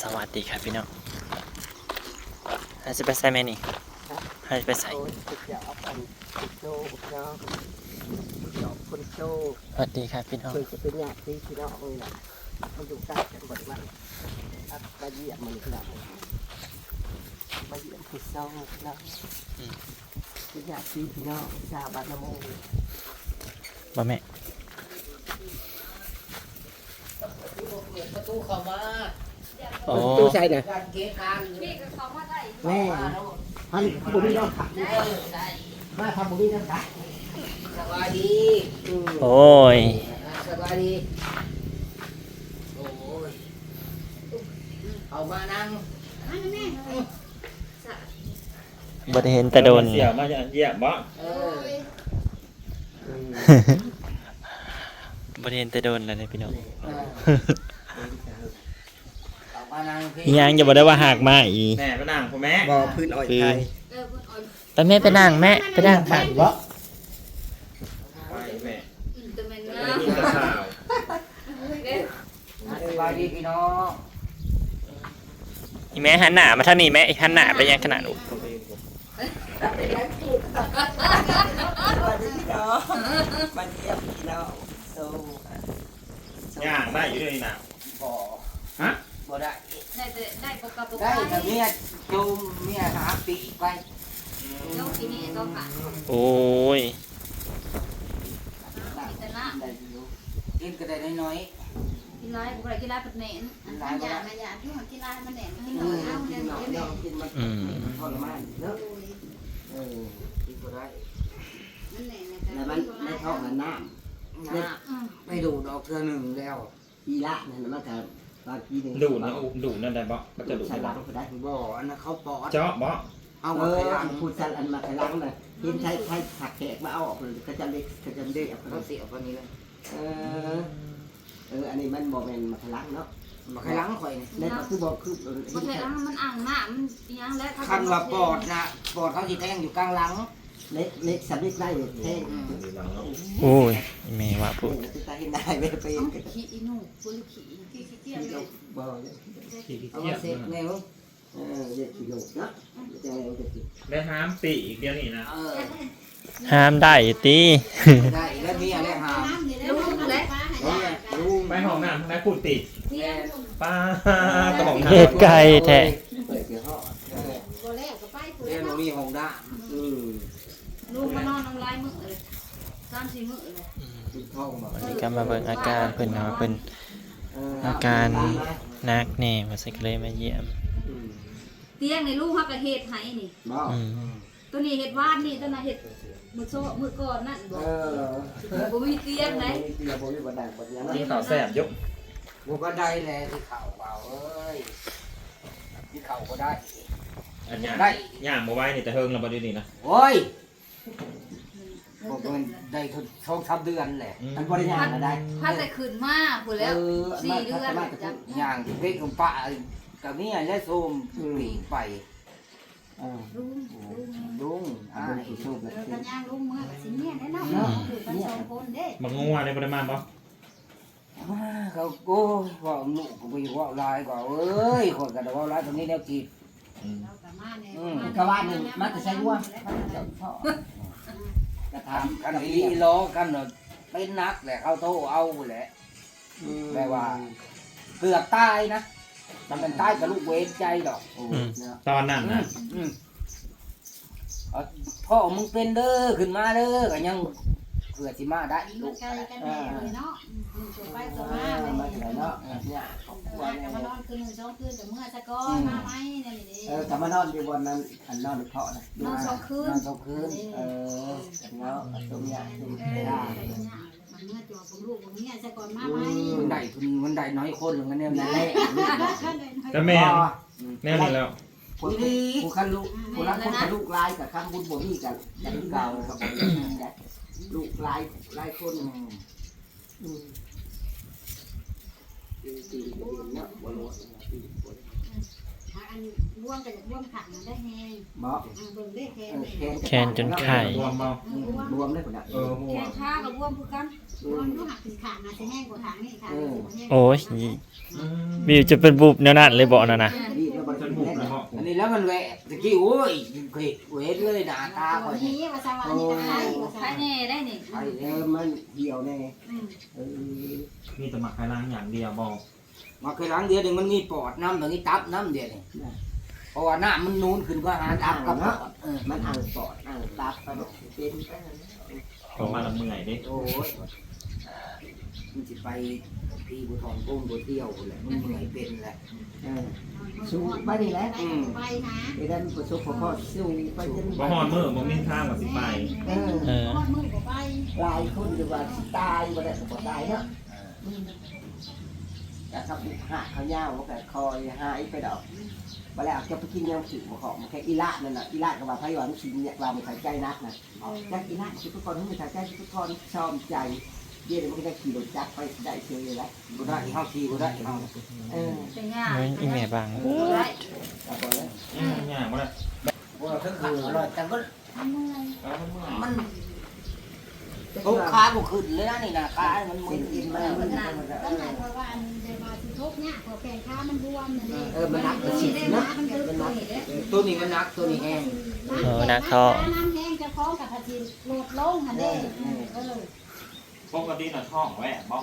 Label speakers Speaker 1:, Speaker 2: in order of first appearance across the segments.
Speaker 1: สวัสดีครับพี่น้องให้จะไปใส่ไหมนี่ให้จะไปใส่สวัสดีครับพี่น้อง
Speaker 2: เคยจะเป็นญาติพี่น้องเลยมันอยู่ใกล้กันบ่อยมากมาเยี่ยมมันขนาดนี้มาเยี่ยมพี่น้องนะเป็นญาติพี่น้องชาวบ้านละโมง
Speaker 1: บ่แม่
Speaker 3: ประตูเข้ามา
Speaker 1: โอ้
Speaker 2: ตู้ใช่เนี่ย
Speaker 3: การเกะการ
Speaker 4: พี่ก็เขามาได้
Speaker 2: แม่ฮันบุรีน้องขับ
Speaker 3: ได้ได้
Speaker 2: มาทำบุรีน้องขับ
Speaker 3: สบายดี
Speaker 2: อืม
Speaker 1: โอ้ย
Speaker 3: สบายดีโอ้ยเอามานั่ง
Speaker 4: อันนี้
Speaker 1: บ่ได้เห็นแต่โดน
Speaker 5: เสียวมาจะเยี่ยมบ่
Speaker 3: เออ
Speaker 2: อืม
Speaker 1: บ่ได้เห็นแต่โดนแล้วเนี่ยพี่น้อง
Speaker 3: เอามานั่งพี่
Speaker 1: อีหยังอย่าบ่ได้ว่าหากมาอี
Speaker 5: แม่ไปนั่งพ่อแม่
Speaker 2: บ่อพื้นอ้อยไทย
Speaker 4: เออคนอ่อน
Speaker 1: ไปแม่ไปนั่งแม่ไปนั่งค่ะ
Speaker 2: บ่
Speaker 5: ไปแม่
Speaker 4: อืมแต่มัน
Speaker 5: ได้
Speaker 4: นะ
Speaker 5: ยินแต่ข่าว
Speaker 3: สบายดีพี่น้อง
Speaker 1: อีแม่หันหน้ามาทางนี้แม่อีหันหน้าไปยังขนาดนู้น
Speaker 2: มาดีพี่น้องมาเยี่ยมพี่น้องโซ่
Speaker 5: ย่างได้อยู่ด้วยนี่นะ
Speaker 3: บ่
Speaker 5: ฮะ
Speaker 3: บ่ได้
Speaker 4: ได้แต่ได้ปกติปก
Speaker 3: ได้แต่
Speaker 4: ติ
Speaker 3: เมียจูมเมียหาปีกไป
Speaker 4: แล้วทีนี้ก็ผ่าน
Speaker 1: โอ้ย
Speaker 4: กินแต่น้
Speaker 3: ได้อยู่กินก็ได้น้อยำ
Speaker 4: กินไรบุกไรกินไรปัดเหม็นอันนั้นยามันยาที่หัวกินไรมันแหนกิน
Speaker 3: ๆ
Speaker 4: หน่อยเอาเดี๋ยว
Speaker 2: น้อง
Speaker 4: เดี๋ยว
Speaker 2: กินมา
Speaker 1: อืม
Speaker 2: ทรมานเนอะเออ
Speaker 3: กินก็ได้
Speaker 4: มันแหนนะ
Speaker 2: แล้วมันในท้องมันน้
Speaker 3: นะไม่ดูดอกเทือหนึ่งแล้วำ
Speaker 2: ปีละนั่นน่ะมันก็ บางทีหนึ่ง
Speaker 5: ดูดนะอุดูดนั่นได้บ่ก็จะดูด
Speaker 2: ใส่
Speaker 5: ได้
Speaker 2: ลั
Speaker 5: บ่
Speaker 2: งก็ได้
Speaker 3: บ่อันนั้นเขาปอด
Speaker 5: เจาะบ่
Speaker 3: เอา
Speaker 2: เอ
Speaker 3: มา
Speaker 2: อ
Speaker 3: ขยัน
Speaker 2: พูดสั้นอันมาขลังน่ะเห็นใช้ใช้ผักแขกมาเอาออกเลยก็จะเล็กก็จะเล็ก
Speaker 3: เขาเสียวันนี้เลย
Speaker 2: เออเอออันนี้มันบอกเป็นมาขลังเนาะ
Speaker 3: มาขยันข่อยนี่
Speaker 2: ในก็คือบอกคือ
Speaker 4: มันแค่มันอ่างน้ำมันยังแล้ว
Speaker 3: คันว่าปอดนะปอดเขาสิแทงอยู่กลางหลัง
Speaker 2: เล็กเล็กสำลิดได้แท่ง
Speaker 5: ดูหลังเนาะ
Speaker 1: โอ้ยอีแม่ว่าพูด
Speaker 2: จะตายได้ไม่ไป
Speaker 4: เอาขี้อีนูปุ้ยขี้ขี้ขี้เกียจเลย
Speaker 2: บอก
Speaker 5: ขี้
Speaker 3: เอา
Speaker 5: เกีย
Speaker 3: มา
Speaker 5: จ
Speaker 3: เสร็จแนว
Speaker 2: เออเด็กขี้หนูเนาะจะเอาจะกิน
Speaker 5: ได้ห้ามปีอีกเดียวนี่นะ
Speaker 3: เออ
Speaker 1: ห้ามได้ติ
Speaker 3: ได้แล้วมีอะไรหาม
Speaker 4: ลูกเล็ก
Speaker 3: เนี่ยลุง
Speaker 5: ไปห้องน้ำทางไหนพูดติด
Speaker 4: เที่ยง
Speaker 5: ป้าตะบอก
Speaker 1: เฮ็ดไก่แท้
Speaker 3: มีห้องด้า
Speaker 2: อืม
Speaker 4: ลูกมานอนน้ำลายมือเลยสามสี่มือเลย
Speaker 2: กินท้องบอก
Speaker 1: วันนี้ก็มาเบิ่งอาการเพิ่นเนาะเพิ่นอาการหนักแน่ว่าสิก็เลยมาเยี่ยม
Speaker 4: เตียงในลูกฮักกะเฮ็ดให้นี่
Speaker 2: บอก
Speaker 1: อืม
Speaker 4: ตัวนี้เฮ็ดวานนี่ตัวนั้นเฮ็ดมือโซ่มือก่อนนั่นบ่
Speaker 2: เออ
Speaker 4: บ่มีเตียงไหน
Speaker 2: เตียงบ่มีบันไดบันยัง
Speaker 5: กินข้าวแซ่บยก
Speaker 3: บุก็ได้แหละที่เข่าเบาเอ้ยที่เข่าก็ได้
Speaker 5: อันย่าง
Speaker 3: ได้
Speaker 5: ย่างมาไว้นี่แต่เฮิงเราบ่ได้นี่นะ
Speaker 3: โอ้ยบอกมันได้ช่องทับเดือนแหละ
Speaker 5: อืม
Speaker 2: อันบริญญาณได้
Speaker 4: พัดแต่ขึ้นมาพูดแล้วสี่เดือนจับ
Speaker 3: อย่างเด็กของป้ากับนี่และโซมหลีกไป
Speaker 2: เออ
Speaker 4: ลุงลุง
Speaker 3: ลุง
Speaker 2: อั
Speaker 3: อ้าน
Speaker 2: นี้
Speaker 3: ย
Speaker 2: คือโชค
Speaker 4: เอ
Speaker 2: แล้ว
Speaker 4: อกันย่างลุงเมื่อสิเนี่ยแน่นอนคือกันสองคนเด้
Speaker 5: บักงัวได้บ่ได้มาบ่
Speaker 3: เขาโก้ว่าลูกก็ไปว่าลายก็เอ้ยคนกันว่าลายตรงนี้แล้วกิน
Speaker 5: อืม
Speaker 4: เรากลับมาเนี่ย
Speaker 2: กะว่าหนึ่งมันจะใช้วัวมันจะพ่อกระทำ
Speaker 3: กันอีล้อกันเนาะเป็นนักแหละเขาโตเอาแหละแปลว่าเกือบตายนะมันเป็นตายกับลูกเวนใจดอก
Speaker 2: โอ้เนาะ
Speaker 5: ตอนนั้น
Speaker 3: อื
Speaker 5: นะ
Speaker 3: มอืมเอาพ่อมึงเป็นเด้อขึ้นมาเด้อก็ยังเผื่อสิมาได้ลู
Speaker 4: มัน
Speaker 3: ก
Speaker 4: ไกลกันแน่เลยเนาะตัวไปตัว
Speaker 2: มา
Speaker 4: มาเลย
Speaker 2: มาถึงเนาะเนี่ย
Speaker 4: ว่าจะมานอนคืนหนึ่งสองคืนแต่เมื่อจะก็มาไหมเนี่ยนี่
Speaker 2: เออถ้ามานอนอยู่บนนั้นอันนอนเพาะนะ
Speaker 4: นอนสองคืน
Speaker 3: นอนสองคืน
Speaker 2: เออเนาะตรงเนี้ยตรง
Speaker 4: เอ
Speaker 2: นี้
Speaker 4: อ
Speaker 2: ได้
Speaker 4: มันเมื่อตัวของลูกของเมียจะก่อนมาไหม
Speaker 3: มันได้ทุนมันได้น้อยคนหรือมันเนี่ย
Speaker 2: นั่
Speaker 3: นั่
Speaker 2: น
Speaker 3: น
Speaker 2: แห
Speaker 3: แห
Speaker 2: ละ
Speaker 3: ละ
Speaker 5: ก็แม่นแน่นี่แล้ว
Speaker 2: ผู้ผู้คันลูกผู้รักคนลูกลายกับคำบุญบ่มีกันแต่เก่ากับ ลูกลายลายคนอืมตีตีเนาะบ่รู้
Speaker 4: อันร่วมกันร่วมขังได้แฮง
Speaker 2: บอก
Speaker 4: เบิ่งได้แฮ
Speaker 2: งแขน
Speaker 1: แขนจนไข่
Speaker 5: รวม
Speaker 2: รวมได้คนละ
Speaker 5: เออหั
Speaker 4: แข
Speaker 5: วน
Speaker 4: ขากับร่วมคือกันร่วมดูหักสิขังน่ะสิแห้งกว่าขังนี่ค่ะ
Speaker 1: โอ้ย
Speaker 5: ม
Speaker 1: บิวจะเป็นบุบแนวนั้นเลยบอกนะนะ
Speaker 2: นี่แล้วมัน
Speaker 5: จน
Speaker 2: เแล้
Speaker 5: ว
Speaker 2: น
Speaker 5: เหรอ
Speaker 3: อันนี้แล้วมันแหวะตะกี้โอ้ยเกเวทเลยหน้าตา
Speaker 4: ตา
Speaker 3: ก่
Speaker 4: ค
Speaker 3: อน
Speaker 4: นนี้ว่าสวรรค์นี่ก็ได้ว่าใครแน่ได้นี่
Speaker 3: ไอ้
Speaker 2: เออมันเหี่ยวแน่
Speaker 4: อืม
Speaker 2: เออ
Speaker 5: มีแต่หมักไข่ล้างอย่างเดียวบอก
Speaker 3: มาเคยล้างเดียวเดี๋ยวมันมีปอดน้ำตรงนี้ตับน้ำเดียวนี่เพราะว่าหน้ามันนูนขึ้นก็หาตับกับปอดเออ
Speaker 2: มันอ่างปอดอ่างตับไปหมดเป็น
Speaker 5: ผมมาละเมื่อยดิ
Speaker 3: โอ้ยมันจะไป พี่บุทองกุ้งบุเที่ยวแหละมันเหนื่อยเป็นแหละ
Speaker 2: เออสู้ไปนี่แหละ
Speaker 4: ไปไปหา
Speaker 2: ไอ้นั่นประสบพอสู้ไปจน
Speaker 5: บ่ฮอนมือบ่มีทางว่าสิไป
Speaker 2: เออ
Speaker 1: เออ
Speaker 4: ทอดมือก็ไป
Speaker 2: หลายคนหรือว่าสิตายบ่ได้ก็บ่ตายเนาะแต่ถ้าบุกหาเขายาวมันก็คอยหายไปดอกบ่แล้วจะไปกินยำสิบ่ของมันแค่อีละนั่นน่ะอีละก็ว่าไผว่ามันสิเนี่ยว่ามันใส่ใจนักนะจักอีละทุกคนมันใส่ใจทุกคนชอมใจ เดี๋ยวมันก็ได้ขี่รถจักรไปได้เฉยเลยละ
Speaker 3: บุได้เฮาทีบุได้เฮา
Speaker 2: เออ
Speaker 4: เป็นง่า
Speaker 1: ยอีแม่บาง
Speaker 4: ได้
Speaker 2: เอาบ่แล้ว
Speaker 5: อืมยากบ่ได้
Speaker 3: ว่าถึงขังอร่อยแต่ก็
Speaker 4: มั
Speaker 5: นเมื่อย
Speaker 3: มันโอ้ขาบุขึ้นเลยนะนี่นะขามันมึน
Speaker 2: กินมา
Speaker 4: ก
Speaker 2: มัน
Speaker 4: หนักตั้งแต่เพราะว่าอันเดมาสิทุกเนี่ยพอแขนขามันบวมนั่นเอง
Speaker 2: เออมันนักมันสิ
Speaker 4: ได้
Speaker 2: เนาะ
Speaker 4: มัน
Speaker 2: หนัก
Speaker 3: ตัวนี้มันนักตัวนี้แห้ง
Speaker 1: เออนักท่อ
Speaker 4: น้ำแห้งจะคล้องกับพัชินโหลดลงหันเด้เออ
Speaker 5: ปกติน่ะท้องแหวกบ่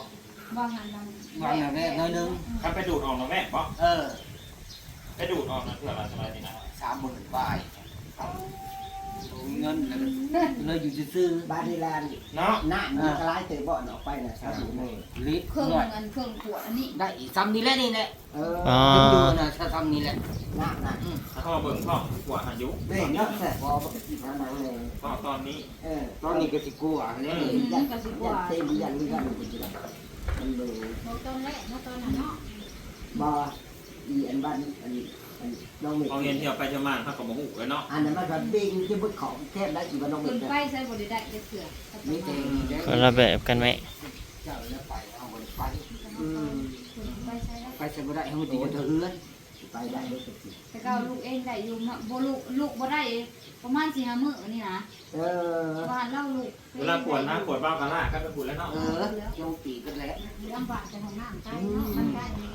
Speaker 4: ว่างานนั้น
Speaker 3: วางอย่างนี้น้อยนึง
Speaker 5: ถ้าไปดูดออกน่ะแหวกบ่
Speaker 3: เออ
Speaker 5: ไปดูดออกน่ะเพื่ออะไรสบายดีนะ
Speaker 3: สามหมื่นบาท เงินเลยอยู่ซื้อบา
Speaker 2: ดิลาน
Speaker 5: เนาะ
Speaker 2: หน้ามันกลายเตะบ่อนออกไปน่ะครับนี่
Speaker 3: ลิตร
Speaker 4: เครื่อง
Speaker 3: หน่อย
Speaker 4: เงินเครื่องขวดอันนี้
Speaker 3: ได้ซ้ำนี่แหละนี่แหละ
Speaker 2: เออ
Speaker 1: อ๋อ
Speaker 3: เป็นอยู่นะซ้ำนี่แหละ
Speaker 2: หน้าหน้า
Speaker 5: ท้อเบิ่งท้องกว่าอายุ
Speaker 2: เด้เนาะแต่พอมันก็กินน้ำเลย
Speaker 5: ท้อตอนนี้
Speaker 2: เออ
Speaker 3: ตอนนี้ก็สิกลัวแล้วนี่
Speaker 2: ยันยันเต็มยันนี่ยันมันจะมันดู
Speaker 4: ตอนแรกเนาะตอนนั้นเนาะ
Speaker 2: บ่อีอันบ้านอันอัน น้องเมฆ
Speaker 5: เอาเงินที่เอาไปจะมาเขาก็บ่ฮู้เลยเนาะ
Speaker 2: อันนั้นมันก็เด้งจะบึกของแคบได้กี่วันน้องเม
Speaker 4: เงิ
Speaker 2: ฆ
Speaker 4: นไปใช้บริได้จะเสือ
Speaker 3: นี่เอง
Speaker 1: คนละแบบกันไหม
Speaker 3: เจ้าแล้วไปเอาไปไป
Speaker 2: อืม
Speaker 4: ไปใช้ได้
Speaker 3: ไปใช้บ่ได้ให้มันดีจะเฮือน
Speaker 2: ไปได้ด้วยสิ
Speaker 4: แต่ก็ลูกเองได้อยู่เนาะบ่ลูกลูกบ่ได้ประมาณสี่ห้ามื้อนี่นะ
Speaker 2: เออ
Speaker 4: ว่าเล่าลูก
Speaker 5: เวลาปวดหน้าปวดเบ้ากะลาก็ไปปวดแล้วเนาะ
Speaker 3: เออโจมตีกันแล้ว
Speaker 4: ลำบากแต่ของน้ำใกล้เนาะมันใกล้นี่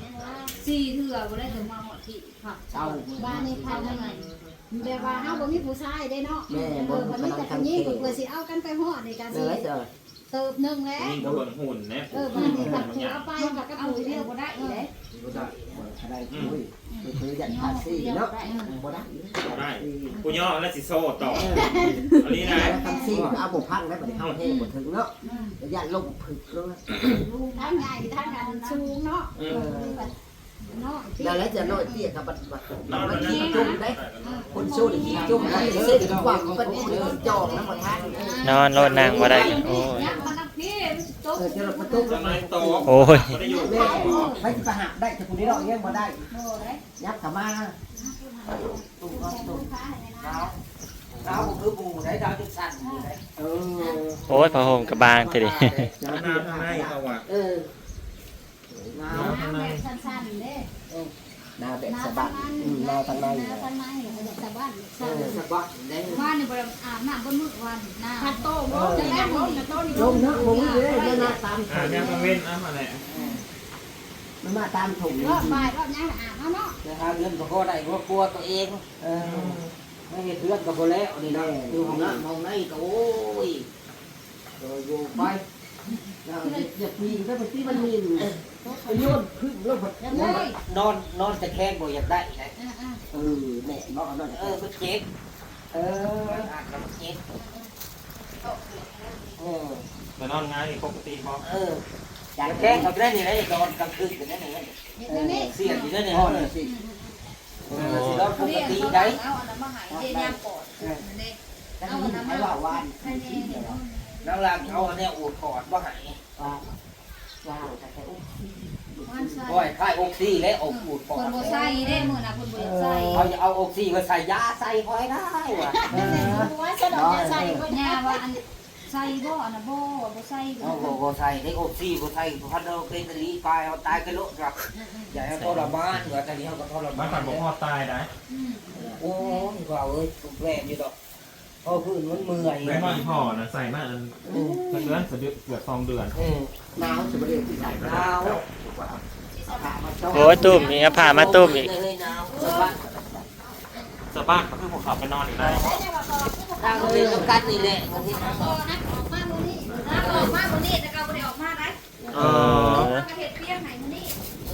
Speaker 4: ว่า สี่เถื่อบ่ได้ถึงมาหมดที่ค่ะ
Speaker 3: เจ้า
Speaker 4: บ้านในพันธุ์อะไรแบบว่าเฮาบ่มีผู้ชายได้เนาะ
Speaker 2: แม่
Speaker 4: เอ
Speaker 2: บ่
Speaker 4: อ
Speaker 2: มั
Speaker 4: มัน
Speaker 2: น
Speaker 4: มี
Speaker 2: กำ
Speaker 4: แต่
Speaker 2: ลัง
Speaker 4: คน
Speaker 2: ทำ
Speaker 4: นี้
Speaker 2: เท่
Speaker 4: ก็เพื่อสิเอากันไปฮอดในการ
Speaker 2: เอ
Speaker 4: สิ
Speaker 2: อเจ้า
Speaker 4: เติบหนึงแล้ว
Speaker 5: ยิ่งก็เบิ่งหุ่นแน่
Speaker 4: เออบ้านนี้ก็ถือเอาไปกับกระปุกเดียวบ่ได้อีกเด้
Speaker 2: บ่ได้ บ่ได้คุยไปคุยยันภาษีเนาะบ่ได้
Speaker 5: บ่ได้กูย่อแล้วสิโซ่ต่ออันนี้นะ
Speaker 2: แล้วทำซีเอาบ่พังได้บ่ได้เอาแห้งบ่ถึงเนาะยันลงผึกลง
Speaker 4: ทางใหญ่ทางอันสูงเนาะ
Speaker 5: อื
Speaker 4: เอ
Speaker 5: ม
Speaker 4: อเนาะ
Speaker 2: แล้วแล้วจะน้อยเตี้ยกับบัดบัด
Speaker 5: นอน
Speaker 2: มัน
Speaker 5: แล้ว
Speaker 2: ขี้
Speaker 5: นะ
Speaker 2: จุ่มได้คนสู้นี่ขี้จุ่มได้เส้นกว้างมันนี่จอกนะบ่ทัน
Speaker 1: นอนรถนางบ่ได้โอ้ย
Speaker 4: ยักมันนักพี่ตก
Speaker 2: เออจะประตู
Speaker 5: จะไม่โต
Speaker 1: โอ้ย
Speaker 5: บ่ได้อยู่
Speaker 2: แม่ไปสิประหักได้แต่ผู้นี้เรายังบ่ได้
Speaker 4: โอ้ย
Speaker 2: ยับเข้ามา
Speaker 3: ตุ้มตุ้มดาวดาวก็คือปูได้ดาวจุดสั่นนี่ได้
Speaker 2: เออ
Speaker 1: โอ้ยผ้าห่มกับบางทีเดี
Speaker 5: หน้าทางในเขาว่า
Speaker 2: เออ
Speaker 4: น้ำแบบสั้นๆเด้
Speaker 2: นาแบบสะบัดนาทางใน
Speaker 4: น้ำทางใน แบบสะบัด
Speaker 2: เออ
Speaker 3: สักวันได้
Speaker 4: ว่านี่บ่อาบน้ำบนมือวันน้าพัดโต้บ่จะแล้วบ่จะโต้นี่
Speaker 2: ลงนะลงเลยมันมาตาม
Speaker 5: อ่า
Speaker 2: ถุง
Speaker 5: เนี่ยมาเว้นอะมาแหละ
Speaker 2: มันมาตามถุง
Speaker 4: รอบบ่ายรอบยังอาบเนาะ
Speaker 3: จะหาเงินก็พอได้ว่ากลัวตัวเอง
Speaker 2: เออ
Speaker 3: ไม่เห็นเพื่อนก็บ่แล้วนี่นะอยู่ห้องน้ำห้องในก็โอ้ยโดยอยู่ไป
Speaker 2: เราจะปีนก็ไปที่มันมี ไปโยนขึ้นแล้ว
Speaker 4: ยังไง
Speaker 3: นอนนอนจะแค่บ่อยากได้นะ
Speaker 4: อ่า
Speaker 2: เออแน่บอกเอาหน่อย
Speaker 3: เออมันเจ็บ
Speaker 2: เออ
Speaker 3: อ่านมันเจ็บเออ
Speaker 5: แต่นอนง่ายนี่ปกติบ่
Speaker 3: เออจะแค่เขาได้นี่นะนอนกลางคืนอยู่นั่นนี่
Speaker 4: เดี๋ยวนี้
Speaker 3: เสียอยู่นั่นนี่
Speaker 2: พ่อ
Speaker 3: เอ
Speaker 2: น่ะ
Speaker 3: อ
Speaker 2: สิ
Speaker 3: สินอนป
Speaker 4: เขา
Speaker 3: ก
Speaker 4: เรียก
Speaker 3: ติ
Speaker 4: เขา
Speaker 3: ได้
Speaker 4: เอาอันนั้นมาหายเจยามปอดเด้
Speaker 2: แต่นี่ไม่ว่าวาน
Speaker 4: ให้แน่นี่เนาะ
Speaker 3: นั่งหลังเอาอันเนี้ยอูดกอดว่าหาย
Speaker 2: ว่าว่างแต่แต่
Speaker 4: มันใส่
Speaker 3: โอ้ยคายอกซี่และอกอูดก
Speaker 4: ค
Speaker 3: อด
Speaker 4: นบ่ใส่เด้มื้อน่ะคนบ่ใส่
Speaker 3: เขาจะเอาอกซี่มาใส่ยาใส่คอยได้ว่ะ
Speaker 2: เออ
Speaker 4: ว่าสะดอกจะใส่ก็ย่าว่าอันใส่บ่อันน่ะบ่บ่ใส่บ่
Speaker 3: เอาโบใส่ได้โอซี่โบใส่พัดเราเป็นตะลีกายเอาตายกันโลดครับอย่าให้ทรมานเหมือนตะลีเขาก็ทร
Speaker 5: บ้ามา
Speaker 3: นน
Speaker 5: ฝันบอกพ่อตายได้
Speaker 4: อืม
Speaker 3: โอ้ยกว่าเอ้ยแรงอยู่ดอกเพราะพื้นมันเมื่อย
Speaker 5: แม่ที่พ่อนะใส่มาอันเดือนเดือนเกือบสองเดือน
Speaker 3: อืม
Speaker 2: หนาวสุดเลยที่ใส่หนาว
Speaker 1: โอ้ยตุ่มอีกเอาผ้ามาตุ่มอีก
Speaker 3: เลยหนาวสบาย
Speaker 5: สบ้านก็คือผมขับไปนอนอีกแล้ว
Speaker 3: ทางเลยต้องการนี่แหละบางทีนะ
Speaker 4: พอนะออกมามื้อนี้นะออกมามื้อนี้แต่ก็บ่ได้ออกมาได้
Speaker 1: เออ
Speaker 4: มันก็เฮ็ดเปียกให้มื้อนี้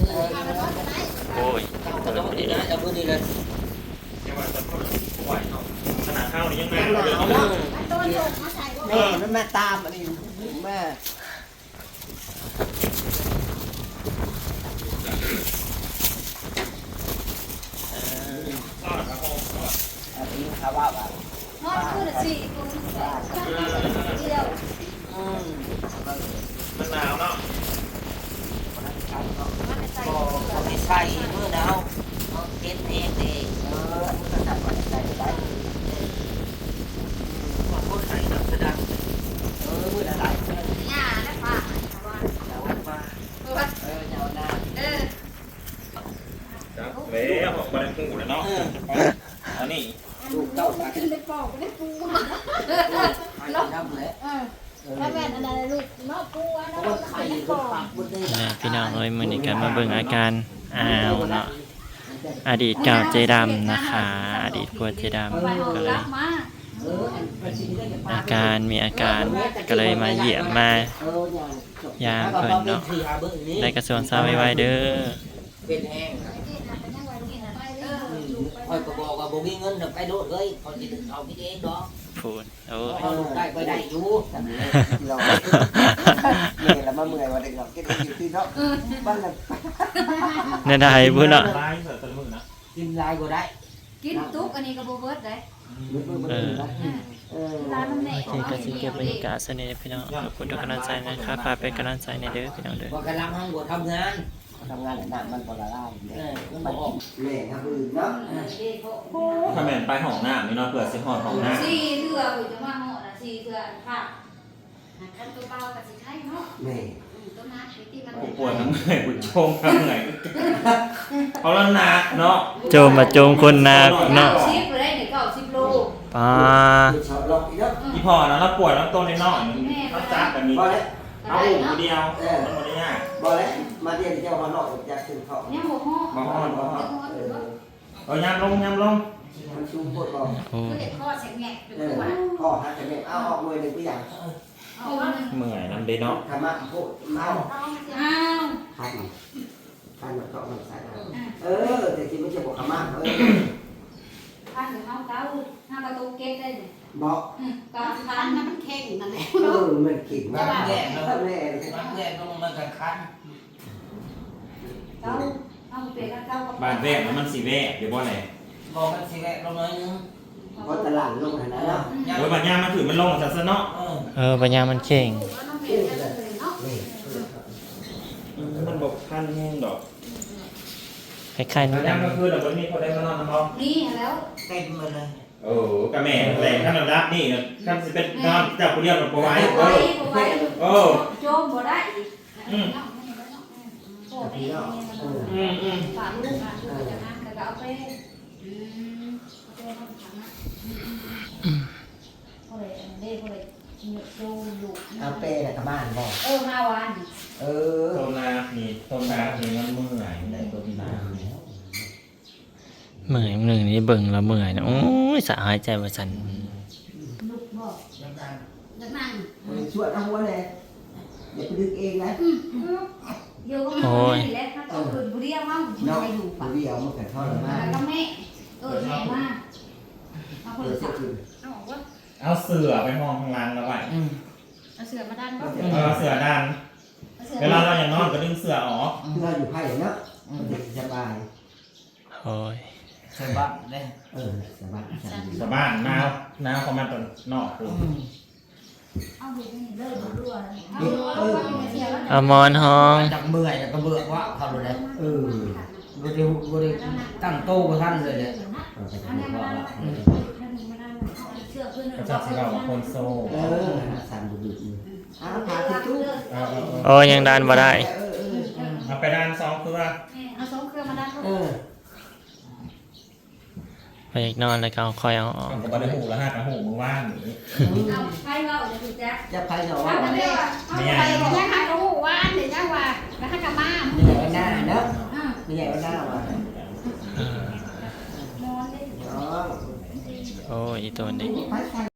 Speaker 3: เออ
Speaker 4: เอาไปนอนก็ได้
Speaker 1: โอ้ย
Speaker 3: จะต้องดีนะจะพูดดีเลย
Speaker 5: แค่ว่าจะไหวเนาะ ข้าวนี่ยังไง
Speaker 2: หนาว
Speaker 5: เนาะ
Speaker 4: แม่
Speaker 2: แม่มันมาตามอันนี้แม่
Speaker 3: อันนี้เขาว่าว่า
Speaker 4: นอนคืนละสี่คนเดียว
Speaker 3: อืม
Speaker 5: มันหนาวเนาะ
Speaker 4: มันใส่
Speaker 3: ก็ไม่ใช่เมื่อหนาเอาเก็บเองเอง
Speaker 2: เออมันก็จับไว้ใส่ได้
Speaker 3: ก็พูดใส่น้ำกระดัง
Speaker 2: เออมือละลายเออ
Speaker 4: หญ้าและปลาว่า
Speaker 2: เอาไว้มา
Speaker 4: เออ
Speaker 2: เออเอาหน้า
Speaker 4: เออ
Speaker 5: จ้ะเว้ยผมก็ได้พูดแล้วเนาะอันนี้
Speaker 2: ลูกเต้า
Speaker 4: ขึ้นได้ปอกได้ปู
Speaker 3: ให้น้ำเลย
Speaker 4: เออแล้วแม่นอันนั้นลูกเนาะปูอัน
Speaker 3: เพ
Speaker 4: นั้น
Speaker 3: ราะว่าไข่คนปากบนได้
Speaker 1: นี่พี่น้องเอ้ยมื้อนี้ก็มา เบิ่งอาการอ้าวเนาะอดีตเก่าเจดำนะคะ อดีตผัวเจดำ
Speaker 4: ไปหอ
Speaker 1: ก็
Speaker 4: ก
Speaker 1: เล
Speaker 4: ลั
Speaker 1: ย
Speaker 4: บมา
Speaker 3: เออเป็นสิ่งที่จะ
Speaker 1: อาการมีอาการก็เลยมาเยี่ยมมา
Speaker 2: เอออย่างจบ
Speaker 1: ยามเพิ่นเนาะ
Speaker 3: สี่หาเบิ้งนี้
Speaker 1: ได้กระทรวงทราบไว้เด้อ
Speaker 3: เป็นแห้ง
Speaker 4: เออ
Speaker 3: คอยก็บอกว่าบ่มีเงินเดี๋ยวไปโดดเลยคอยจะถึงเอาพี่เองดอก
Speaker 1: พูดโอ้ย
Speaker 3: เอาได้ไปได้อยู่
Speaker 2: สั่นเลยเราเมื่อยแล้วมาเมื่อยวันเด็กเราเก็บอยู่ที่เนาะบ้านเรา
Speaker 1: เนี่ยได้พุ่นเนาะ
Speaker 5: ไล่เสือตะมือนะ
Speaker 3: กินลายก็ได้
Speaker 4: กินตุ๊กอันนี้ก็บ่เบิดได้
Speaker 2: มือมือมือนะเออ
Speaker 4: ร้านมันแหน่
Speaker 1: โอเคก็สิเก็บบรรยากาศสนิทพี่น้องขอบคุณทุกกำลังใจนะคะฝากเป็นกำลังใจในเด้อพี่น้องเด้อ
Speaker 3: ว่ากำลังห้างบวทำงาน
Speaker 2: ทำงานหนักมันพอละลาย
Speaker 3: เอ
Speaker 2: เนี่ย
Speaker 3: อมันบอกออก
Speaker 2: แม่ทำอื่นเนาะ
Speaker 5: ถ้าแม่นไปห้องน้ำนี่เนาะเผื่อสิหอดห้องน้ำ
Speaker 4: สี่เทื่ออยู่จะมาเหาะน่ะสี่เทื่อค่ะคันตัวเบาก็สิใช่เนาะ
Speaker 2: แม่
Speaker 4: ตัวน้าที่มัน
Speaker 5: กูปวดทั้งเหนื่อยกูชมทั้งเหนื่อยเขาละหนักเนาะ
Speaker 1: โจมมาโจมคนหนักเนาะ
Speaker 4: ชิปไปได้เนี่ยเก้าสิบโล
Speaker 1: ป้า
Speaker 2: ชอบลอกอีกเนาะ
Speaker 5: อีพ่อนะเราปวดแล้วตัวน้อยๆเราจับแบบนี้
Speaker 2: พอแล้ว
Speaker 5: เอาหูเดียวมันหมดได้ยาก
Speaker 2: พอแล้วมาเรียนเจ้าฮอนอกจากถึงเขา
Speaker 4: ยังบ่ฮอ
Speaker 5: มาห้อนมาห้อน
Speaker 4: ยังฮออยู่เนาะ
Speaker 5: เอายำลงยำลง
Speaker 2: มันชูปวดบอก
Speaker 1: โอ้
Speaker 4: คือเด็กข้อแสงแงกเป็น
Speaker 2: เออ
Speaker 4: ตัวน่ะ
Speaker 2: ข้อหักแต่เนี่ยเอาออกมวยหนึ่งตัวอย่าง
Speaker 4: เอาว่า
Speaker 5: เหนื่อยน้ำเดเนาะ
Speaker 2: ธรรมะพูดเมา
Speaker 4: อ้าว
Speaker 2: พันพันมันก็มันใส่เออแต่จริงไม่ใช่บอกธรรมะเออ
Speaker 4: พันเฮาเก้าห้าประตูเก็บได้เนี่ย
Speaker 2: บอก
Speaker 4: อืมก็พันมันแข็งนั่นแหละ
Speaker 2: เออมันขิงมากแม่แม่
Speaker 3: มันแย่ลงมันกันคัน
Speaker 4: เก้าเอาเปลี่ยนเก้ากับบา
Speaker 5: นแวกแล้วมันสีแวกเดี๋ยวบ่ไหน
Speaker 3: บอกมันสิแวะลงน้อยนึง
Speaker 2: เพราะตลาดลงขนาดนั้น
Speaker 5: เดี๋ยวบานยามมันถือมันลงจากซะเนาะ
Speaker 3: เออ
Speaker 1: เออปัญญามันเข่ง
Speaker 4: มันเปลี่ยนได้เลยเนาะ
Speaker 5: มันบอกพันแห้งดอก
Speaker 1: คล้ายๆ
Speaker 5: บา
Speaker 1: นู่
Speaker 5: น
Speaker 1: น
Speaker 5: ยามก็คือเดี๋ยววันนี้เขาได้มานอนน้ำร้อน
Speaker 4: นี่แล้ว
Speaker 3: เต็มมาเลย
Speaker 5: โอ้กะแม่แรงขั้นรับนี่นะขั้นสิเป็นนอนจับผู้เดียวกับปไว้
Speaker 4: ไว้
Speaker 5: เออ
Speaker 4: ไว้
Speaker 5: โอ้
Speaker 4: โจมบ่ได้อีก
Speaker 5: อืม
Speaker 4: โอ้พี่น้อง
Speaker 5: อืมอืม
Speaker 4: ฝากลูกอะลูกจะนั่งก็เอาไปอืมเอาไปทำถังอะก็เลยเด้ก็เลยโจมลูก
Speaker 2: เอาเป้แต่กับบ้านบอก
Speaker 4: เออมาวัน
Speaker 2: เออ
Speaker 5: โทนานี่โทนานี่มันเมื่อยในตัวที่นา
Speaker 1: เหมื่อยหนึ่งนี่เบิ่งแล้วเมื่อยนะโอ้ยสะหายใจว่าฉัน
Speaker 4: ลูกบอก
Speaker 3: ยังไง
Speaker 4: จะนั่ง
Speaker 2: ช่วยเอาหัวเลยอย่าไปดึงเองนะ
Speaker 4: อยู่ก็ไม่ได้แล้วถ้าต้องคืนบุรีว่ามัน
Speaker 2: เนาะ
Speaker 4: จะอยู่
Speaker 2: ดู
Speaker 4: ปะ
Speaker 2: ดิเอามาแข่งทอดมา
Speaker 4: แล้วก็แม่เออแม่มาเอาค
Speaker 2: เอนอ
Speaker 4: ละ
Speaker 2: เสี
Speaker 4: สั
Speaker 2: ย
Speaker 4: ก
Speaker 2: คืน
Speaker 4: เอาออกว่า
Speaker 5: เอาเสือไปห้องข้างล่างแล้วไว้
Speaker 3: อืม
Speaker 4: เอาเสือมาดันก็
Speaker 5: เออเสือดันเวลาเราอย่างนอนก็ดึงเสือออก
Speaker 2: เพื่ออยู่ไพ่เนาะเด็กสบาย
Speaker 1: โอ้ย
Speaker 3: ใช่บ้านเลย
Speaker 2: เออสบายสบาย
Speaker 5: ชาวบ้านหนาวหนาวเขามาตอนนอกคุณ
Speaker 4: เอาดูนี่เลิกดูด้วยเอาเอาเอาเสียแล้ว
Speaker 1: เอาหมอนห้อง
Speaker 3: จากเมื่อยแล้วก็เบื่อว่าเขาเลย
Speaker 2: เออ
Speaker 3: บริบริตั้งโต๊ะกับท่านเลยเลย
Speaker 2: เราไป
Speaker 4: อัน
Speaker 2: ทำ
Speaker 4: นี้
Speaker 2: ก็
Speaker 4: มาดัน
Speaker 2: ว่า
Speaker 4: อันนี้มาดันเชืสื้อเพื่อน
Speaker 5: กระจับสีเราว่าคนโซ่
Speaker 2: เออสั่นบุดุอ้าวพาที่ตู้
Speaker 5: เอาเอาเอา
Speaker 1: โอ้ยังดันบ่ได้
Speaker 2: เออเออเออ
Speaker 5: เอาไปด้านสองคือว่า
Speaker 4: เอาสองเครื่องมาด้าน
Speaker 2: เออ
Speaker 1: ไปอีกนอนแล้วก็เอาคอยเอาออก
Speaker 5: ผมก็ได้หูแล้วฮะกระหูมือว่างอย่างนี้
Speaker 4: เอาไฟเราเดี๋ยวคุณแจ๊ค
Speaker 2: จะไปหรอ
Speaker 4: เอา
Speaker 2: วะ
Speaker 4: ไปเลยเอาไปเลยยังหาเขาว่าเดี๋ยวจะว่าแล้วให้กับมา
Speaker 2: ไม่ใหญ่วันหน้าเนาะ
Speaker 4: อ่า
Speaker 2: ไม่ใหญ่วันหน้าวะ
Speaker 1: น
Speaker 4: อนเลย
Speaker 2: น้อง
Speaker 1: โอ้ยอีตัวนี้
Speaker 2: ไปใส่